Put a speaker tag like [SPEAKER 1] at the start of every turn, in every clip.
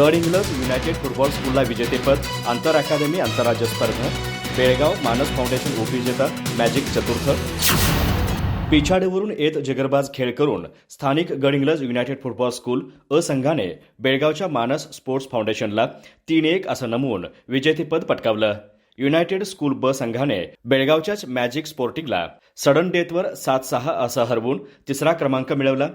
[SPEAKER 1] गड इंग्लज United football स्कूलला विजेतेपद आंतर अकादमी आंतरराज्य स्पर्धा बेळगाव मानस फाउंडेशन उपविजेता मॅजिक चतुर्थ. पिछाडीवरून येत जगरबाज खेळ करून स्थानिक गड इंग्लज युनायटेड फुटबॉल स्कूल अ संघाने बेळगावच्या मानस स्पोर्ट्स फाउंडेशनला तीन एक असं नमवून विजेतेपद पटकावलं. युनायटेड स्कूल ब संघाने बेळगावच्याच मॅजिक स्पोर्टिंगला सडन डेथवर सात सहा असं हरवून तिसरा क्रमांक मिळवला.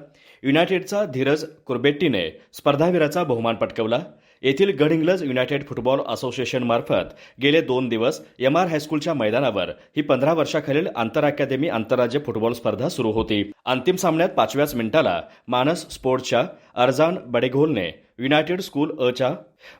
[SPEAKER 1] युनायटेडचा धीरज कुर्बेट्टीने स्पर्धावीराचा बहुमान पटकवला. येथील गड इंग्लज युनायटेड फुटबॉल असोसिएशनमार्फत गेले दोन दिवस एम आर हायस्कूलच्या मैदानावर ही पंधरा वर्षाखालील आंतर अकादमी आंतरराज्य फुटबॉल स्पर्धा सुरू होती. अंतिम सामन्यात पाचव्याच मिनिटाला मानस स्पोर्ट्सच्या अर्जान बडेघोलने युनायटेड स्कूल अच्या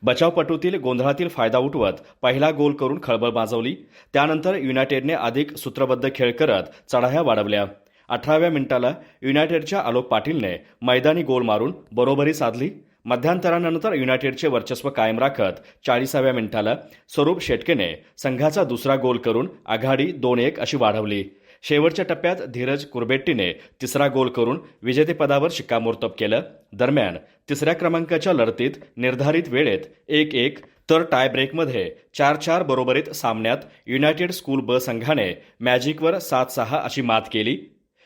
[SPEAKER 1] बचावपटूतील गोंधळातील फायदा उठवत पहिला गोल करून खळबळ माजवली. त्यानंतर युनायटेडने अधिक सूत्रबद्ध खेळ करत चढाया वाढवल्या. अठराव्या मिनिटाला युनायटेडच्या आलोक पाटीलने मैदानी गोल मारून बरोबरी साधली. मध्यांतरानंतर युनायटेडचे वर्चस्व कायम राखत चाळीसाव्या मिनिटाला स्वरूप शेटकेने संघाचा दुसरा गोल करून आघाडी दोन एक अशी वाढवली. शेवटच्या टप्प्यात धीरज कुरबेट्टीने तिसरा गोल करून विजेतेपदावर शिक्कामोर्तब केलं. दरम्यान तिसऱ्या क्रमांकाच्या लढतीत निर्धारित वेळेत एक एक तर टाय ब्रेकमध्ये चार चार बरोबरीत सामन्यात युनायटेड स्कूल ब संघाने मॅजिकवर सात सहा अशी मात केली.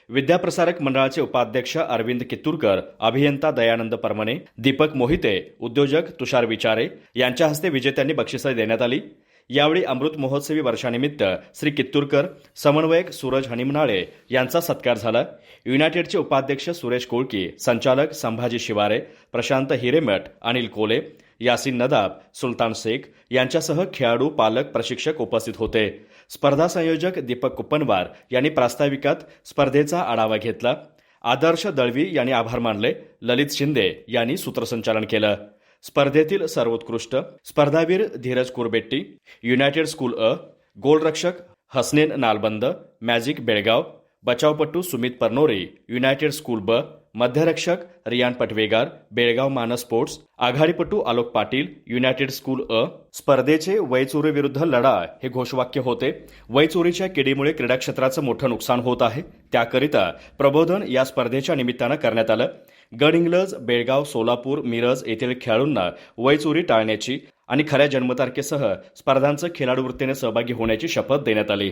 [SPEAKER 1] विद्याप्रसारक मंडळाचे उपाध्यक्ष अरविंद कित्तूरकर अभियंता दयानंद परमणे दीपक मोहिते उद्योजक तुषार विचारे यांच्या हस्ते विजेत्यांनी बक्षिसं देण्यात आली. यावेळी अमृत महोत्सवी वर्षानिमित्त श्री कित्तूरकर समन्वयक सूरज हनिमनाळे यांचा सत्कार झाला. युनायटेडचे उपाध्यक्ष सुरेश कोळकी संचालक संभाजी शिवारे प्रशांत हिरेमठ अनिल कोले यासिन नदाब सुलतान शेख यांच्यासह खेळाडू पालक प्रशिक्षक उपस्थित होते. स्पर्धा संयोजक दीपक कुप्पनवार यांनी प्रास्ताविकात स्पर्धेचा आढावा घेतला. आदर्श दळवी यांनी आभार मानले. ललित शिंदे यांनी सूत्रसंचालन केलं. स्पर्धेतील सर्वोत्कृष्ट स्पर्धावीर धीरज कुरबेट्टी युनायटेड स्कूल अ गोलरक्षक हसनेन नालबंद मॅजिक बेळगाव बचावपटू सुमित परनोरे युनायटेड स्कूल ब मध्यरक्षक रियान पटवेगार बेळगाव मानस स्पोर्ट्स आघाडीपटू आलोक पाटील युनायटेड स्कूल अ स्पर्धेचे वयचोरी विरुद्ध लढा हे घोषवाक्य होते. वयचोरीच्या किडीमुळे क्रीडा क्षेत्राचं मोठं नुकसान होत आहे. त्याकरिता प्रबोधन या स्पर्धेच्या निमित्तानं करण्यात आलं. गड इंग्लज बेळगाव सोलापूर मिरज येथील खेळाडूंना वयचोरी टाळण्याची आणि खऱ्या जन्मतारखेसह स्पर्धांचं खेळाडू वृत्तीने सहभागी होण्याची शपथ देण्यात आली.